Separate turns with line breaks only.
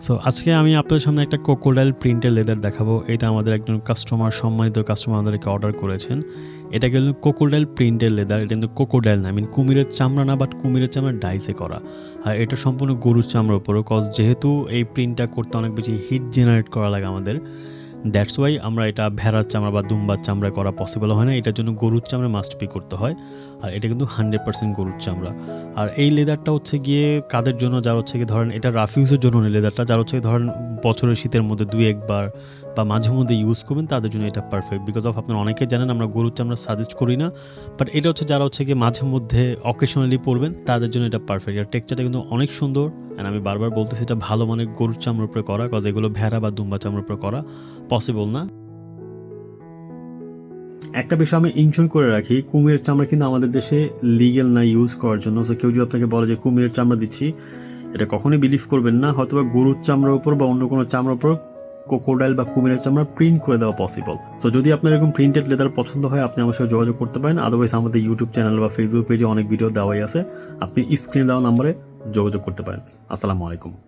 So আজকে আমি আপনাদের সামনে একটা কোকোডাইল প্রিন্টের লেদার দেখাবো। এটা আমাদের একজন কাস্টমার সম্মানিত কাস্টমার আমাদেরকে অর্ডার করেছেন। এটা কিন্তু কোকোডাইল প্রিন্টের লেদার এটা কিন্তু কোকোডাইল না। মিন কুমিরের চামড়া না বাট কুমিরের চামড়া ডাইসে করা। আর এটা সম্পূর্ণ গরুর চামড়ার উপরও কজ যেহেতু এই প্রিন্টটা করতে অনেক বেশি হিট জেনারেট করা লাগে আমাদের দ্যাটস ওয়াই আমরা এটা ভেড়ার চামড়া বা দুম্বার চামড়া করা পসিবল হয় না। এটার জন্য গরুর চামড়া মাস্ট পি করতে হয়। আর এটা কিন্তু হান্ড্রেড পার্সেন্ট গরুর চামড়া। আর এই লেদারটা হচ্ছে গিয়ে কাদের জন্য? যারা হচ্ছে গিয়ে ধরেন এটা রাফ ইউজের জন্য নেই লেদারটা, যারা হচ্ছে ধরেন বছরের শীতের মধ্যে দুই একবার বা মাঝে মধ্যে ইউজ করবেন, তাদের জন্য এটা পারফেক্ট বিকজ অফ আপনারা অনেকে জানেন আমরা গরুর চামড়া সাজেস্ট করি না বাট এটা হচ্ছে যারা হচ্ছে গিয়ে মাঝে মধ্যে অকেশনালি পরবেন, তাদের জন্য এটা পারফেক্ট আর টেক্সচারটা কিন্তু অনেক সুন্দর অ্যান্ড আমি বারবার বলতেছি এটা ভালো মানে গরুর চামড়ার উপরে করা কজ এগুলো ভেড়া বা দুম্বা চামড়ার উপরে করা পসিবল না। একটা বিষয় আমি ইনশোর করে রাখি, কুমিরের চামড়া কিন্তু আমাদের দেশে লিগেল না ইউজ করার জন্য। সো কেউ যদি আপনাকে বলে যে কুমিরের চামড়া দিচ্ছি, এটা কখনোই বিলিভ করবেন না। হয়তো বা গরুর চামড়ার উপর বা অন্য কোনো চামড়ার উপর কোকোডাইল বা কুমিরের চামড়া প্রিন্ট করে দেওয়া পসিবল সো যদি আপনার এরকম প্রিন্টেড লেদার পছন্দ হয়, আপনি আমার সাথে যোগাযোগ করতে পারেন। আদারওয়াইজ আমাদের ইউটিউব চ্যানেল বা ফেসবুক পেজে অনেক ভিডিও দেওয়াই আছে। আপনি স্ক্রিনে দেওয়া নাম্বারে যোগাযোগ করতে পারেন। আসসালামু আলাইকুম।